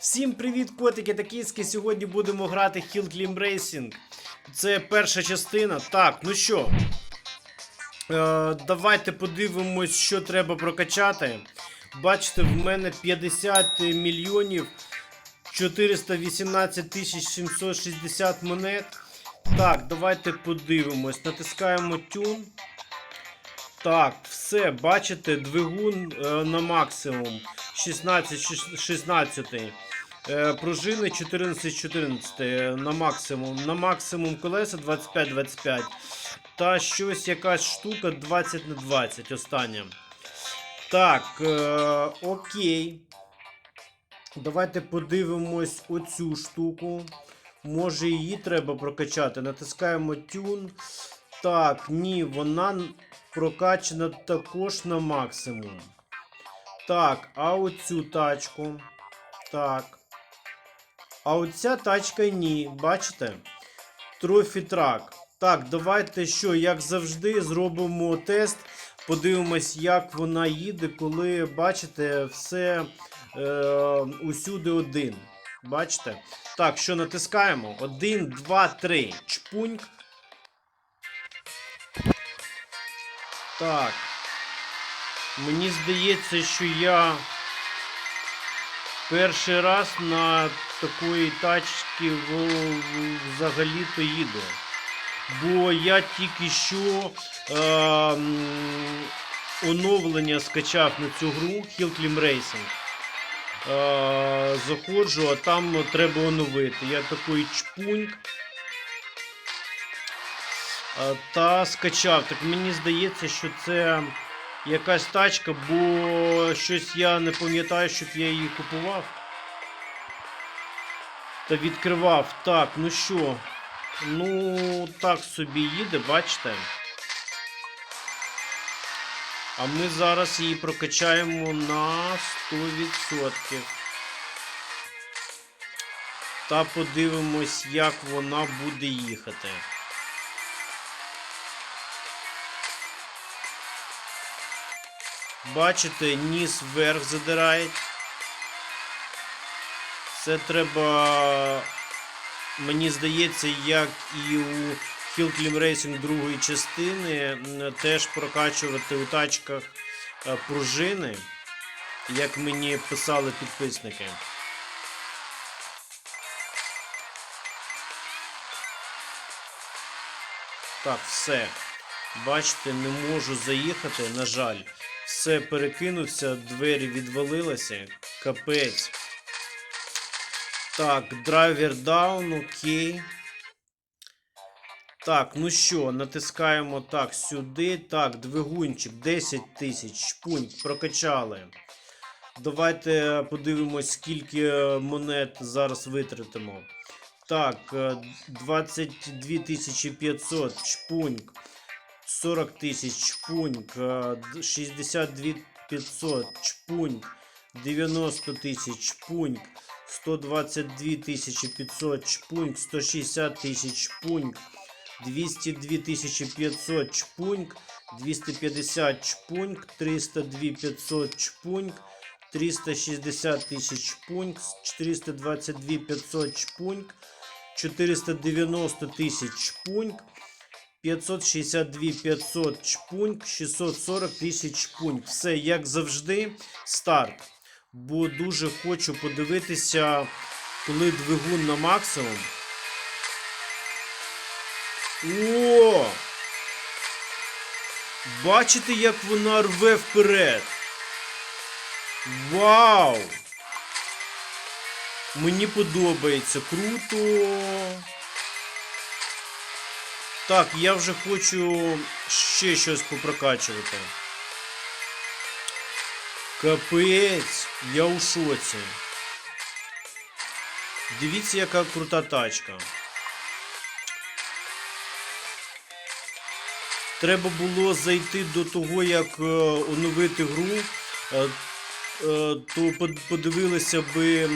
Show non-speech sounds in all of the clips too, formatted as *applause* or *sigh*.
Всім привіт, котики та кіски. Сьогодні будемо грати Hill Climb Racing. Це перша частина. Так, ну що. Е, давайте подивимось, що треба прокачати. Бачите, в мене 50 мільйонів 418 тисяч 760 монет. Так, давайте подивимось. Натискаємо тюн. Так, все, бачите, двигун е, на максимум 16-16. Е, пружини 14-14 е, на максимум. На максимум колеса 25-25. Та щось якась штука 20 на 20 остання. Так, е, окей. Давайте подивимось оцю штуку. Може її треба прокачати. Натискаємо тюн. Так, ні, вона прокачана також на максимум. Так, а оцю тачку. Так. А оця тачка ні, бачите? Трофі трак. Так, давайте що, як завжди, зробимо тест. Подивимось, як вона їде, коли, бачите, все е, усюди один. Бачите? Так, що натискаємо? Один, два, три. Чпуньк. Так. Мені здається, що я перший раз на такої тачці взагалі-то їду. Бо я тільки що е, оновлення скачав на цю гру Hill Climb Racing. Е, заходжу, а там треба оновити. Я такий чпуньк. Е, Та скачав. Так мені здається, що це якась тачка, бо щось я не пам'ятаю, щоб я її купував. Та відкривав. Так, ну що? Ну, так собі їде, бачите. А ми зараз її прокачаємо на 100%. Та подивимось, як вона буде їхати. Бачите, ніс вверх задирає. Це треба, мені здається, як і у Hill Climb Racing другої частини, теж прокачувати у тачках е, пружини, як мені писали підписники. Так, все. Бачите, не можу заїхати, на жаль. Все перекинувся, двері відвалилися. Капець. Так, драйвер даун, окей. Так, ну що, натискаємо так сюди. Так, двигунчик 10 тисяч. Пункт, прокачали. Давайте подивимось, скільки е, монет зараз витратимо. Так, е, 22 500 чпуньк. 40 тисяч чпуньк, е, д- 62 500 чпуньк, 90 тисяч чпуньк, 122 тисячі 500 чпуньк, 160 тисяч чпуньк, 202 тисячі 500 чпуньк, 250 чпуньк, 302 500 чпуньк, 360 тисяч чпуньк, 422 500 чпуньк, 490 тисяч чпуньк, 562 500 чпуньк, 640 тисяч чпуньк. Все, як завжди, старт. Бо дуже хочу подивитися, коли двигун на максимум. О! Бачите, як вона рве вперед? Вау! Мені подобається. Круто! Так, я вже хочу ще щось попрокачувати. Капець, я у шоці. Дивіться, яка крута тачка. Треба було зайти до того, як е, оновити гру, е, е, то подивилися би,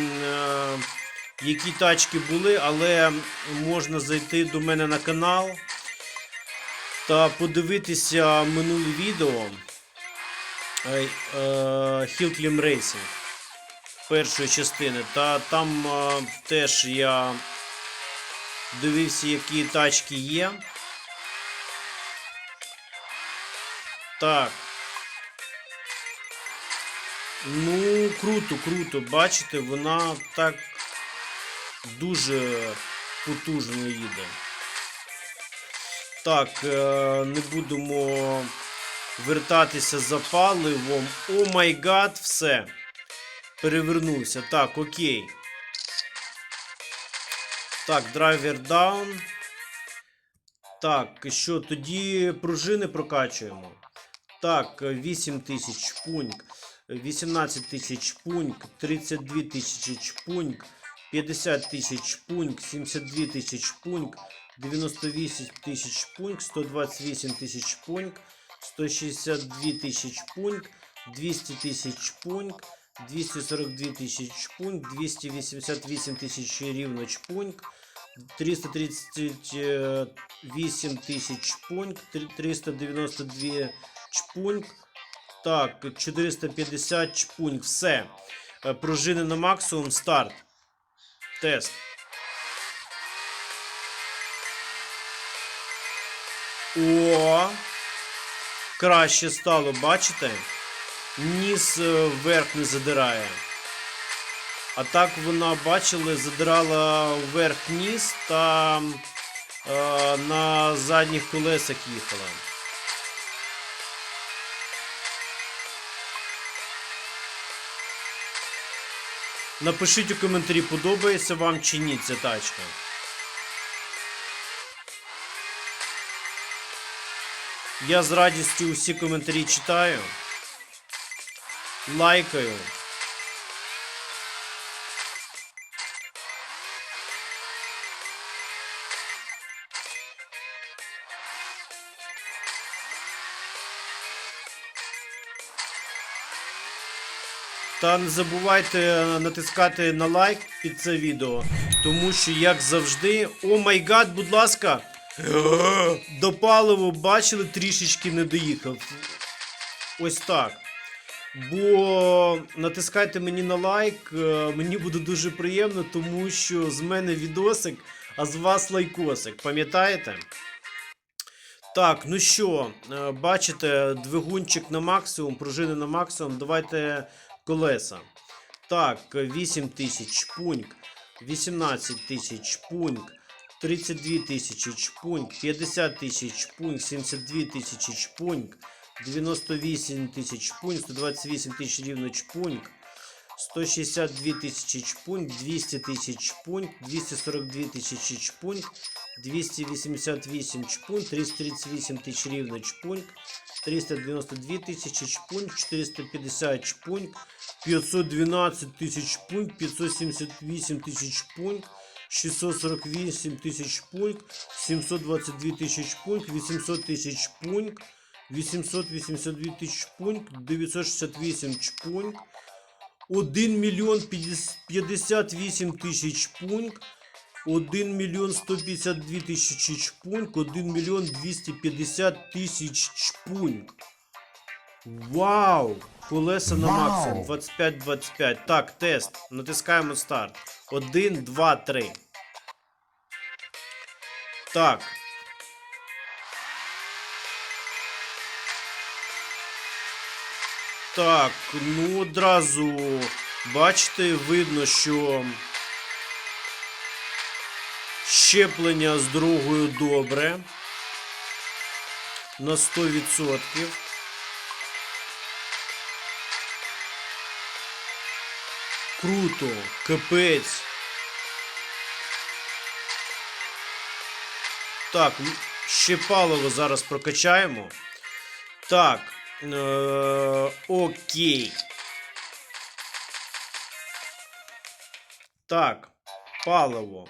які тачки були, але можна зайти до мене на канал та подивитися минуле відео Hill Climb Racing. першої частини. Та там е, теж я дивився, які тачки є. Так. Ну, круто, круто. Бачите, вона так дуже потужно їде. Так, е, не будемо вертатися за паливом. О май гад, все. Перевернувся. Так, окей. Так, драйвер даун. Так, що тоді пружини прокачуємо. Так, 8 тисяч чпуньк, 18 тисяч чпуньк, 32 тисячі чпуньк, 50 тисяч чпуньк, 72 тисяч чпуньк, 98 тисяч чпуньк, 128 тисяч чпуньк, 162 тисячі чпуньк, 200 тисяч чпуньк, 242 тисячі чпуньк, 288 тисяч рівно чпуньк, 338 тисяч чпуньк, три- 392 чпуньк, так, 450 чпуньк, все. Е, Пружини на максимум, старт. Тест. О! Краще стало, бачите? Ніс е, вверх не задирає. А так вона, бачили, задирала вверх ніс та е, на задніх колесах їхала. Напишіть у коментарі, подобається вам чи ні ця тачка. Я з радістю усі коментарі читаю. Лайкаю. Та не забувайте натискати на лайк під це відео, тому що, як завжди, о май гад, будь ласка, до паливу бачили, трішечки не доїхав. Ось так. Бо натискайте мені на лайк, е, мені буде дуже приємно, тому що з мене відосик, а з вас лайкосик. Пам'ятаєте? Так, ну що, е, бачите, двигунчик на максимум, пружини на максимум. Давайте колеса. Так, 8 тисяч пуньк, 18 тисяч пуньк, 32 тисячі чпуньк, 50 тисяч чпуньк, 72 тисячі чпуньк, 98 тисяч чпуньк, 128 тисяч рівно чпуньк, 162 тисячі чпуньк, 200 тисяч чпуньк, 242 тисячі чпуньк, 288 чпуньк, 338 тисяч рівно чпуньк, 392 тисячі чпуньк, 450 чпуньк, 512 тисяч чпуньк, 578 тисяч чпуньк, 648 тисяч чпуньк, 722 тисячі чпуньк, 800 тисяч чпуньк, 882 тисячі чпуньк, 968 чпуньк, 1 мільйон 58 тисяч чпуньк, 1 мільйон 152 тисячі чпуньк, 1 мільйон 250 тисяч чпуньк. Вау! Колеса на максимум 25-25. Так, тест. Натискаємо старт. 1, 2, 3. Так. Так, ну одразу бачите, видно, що щеплення з другою добре. На 100%. Круто, капець. Так, ще паливо зараз прокачаємо. Так. Е- окей. Так, паливо.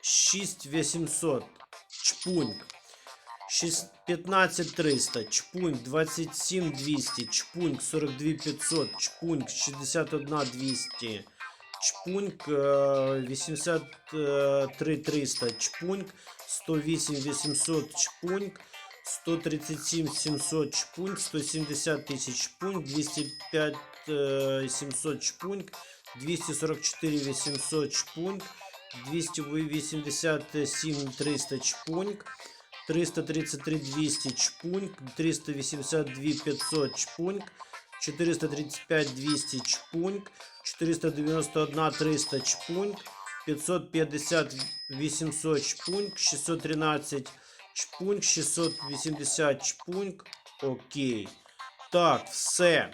6800. Чпуньк. 6 15300, чпуньк 27200, чпуньк 42500, чпуньк 61200, чпуньк е, 83300, чпуньк 108800, чпуньк 137 700 чпуньк, 170 тисяч чпуньк, 205 е, 700 чпуньк, 244 800 чпуньк, 287 300 чпуньк, 333 200 чпуньк, 382 500 чпуньк, 435 200 чпуньк, 491 300 чпуньк, 550 800 чпуньк, 613 чпуньк, 680 чпуньк. Окей. Так, все.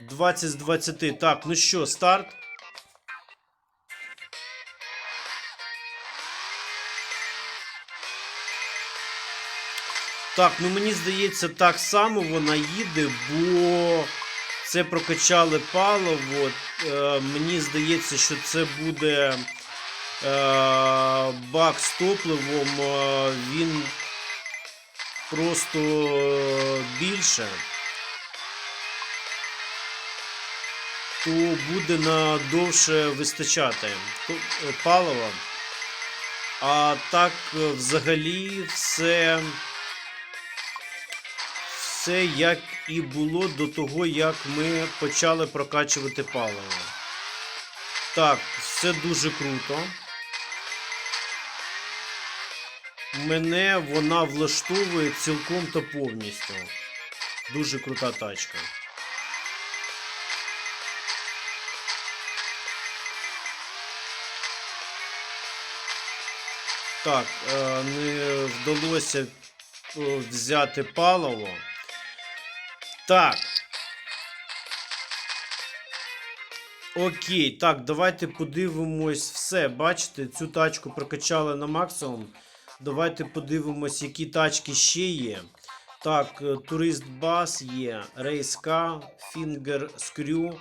20 з 20. Так, ну що, старт. Так, ну мені здається, так само вона їде, бо це прокачали паливо. Е, мені здається, що це буде бак з топливом. Е, він просто е, більше. То буде на довше вистачати е, палива. А так, е, взагалі, все все як і було до того, як ми почали прокачувати паливо. Так, все дуже круто. Мене вона влаштовує цілком та повністю. Дуже крута тачка. Так, е, не вдалося е, взяти паливо. Так. Окей, так, давайте подивимось все. Бачите, цю тачку прокачали на максимум. Давайте подивимось, які тачки ще є. Так, е, турист бас є, Рейс К, Фінгер Скрю,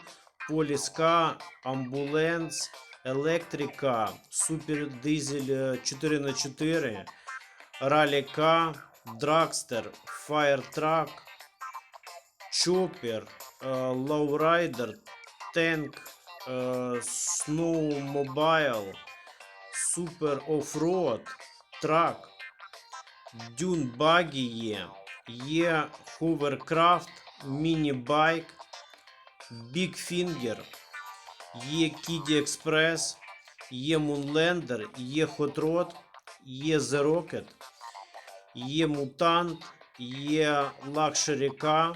Поліс К, Амбуленс, Електрика, Супер Дизель 4х4, Ралі К, Драгстер, Фаєртрак, Чоппер, е, Лоурайдер, Тенк, Сноу Мобайл, Супер Оффроад, Трак, Дюн Багі є, є Ховеркрафт, Міні-байк, Big є Кіді Експрес, є Moonlander, є Rod, є The Rocket, є Мутант, є Car,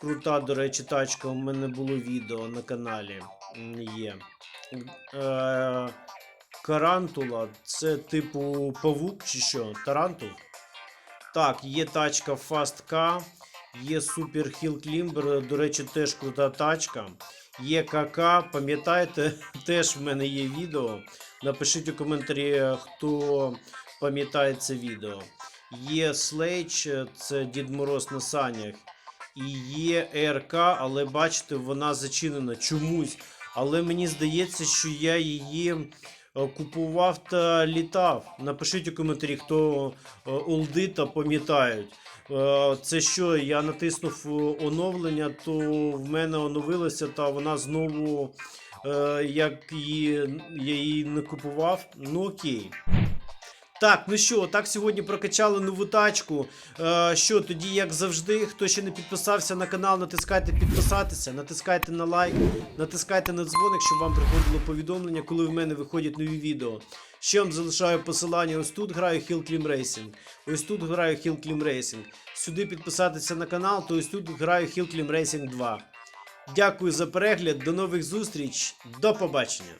Крута, до речі, тачка. У мене було відео на каналі. Є. Е, Карантула. Це типу павук чи що? Тарантул? Так, є тачка Fast K, є Super Hill Climber, до речі, теж крута тачка. Є КК, пам'ятаєте, *laughs* теж в мене є відео. Напишіть у коментарі, хто пам'ятає це відео. Є Slage, це Дід Мороз на санях. І є ЕРК, але бачите, вона зачинена чомусь. Але мені здається, що я її купував та літав. Напишіть у коментарі, хто е, олди та пам'ятають. Е, Це що, я натиснув е, оновлення, то в мене оновилося, та вона знову, е, як її, я її не купував. Ну окей. Так, ну що, так сьогодні прокачали нову тачку. Е, що, тоді, як завжди, хто ще не підписався на канал, натискайте підписатися, натискайте на лайк, натискайте на дзвоник, щоб вам приходило повідомлення, коли в мене виходять нові відео. Ще вам залишаю посилання. Ось тут граю Hill Climb Racing. Ось тут граю Hill Climb Racing. Сюди підписатися на канал, то ось тут граю Hill Climb Racing 2. Дякую за перегляд, до нових зустріч, до побачення!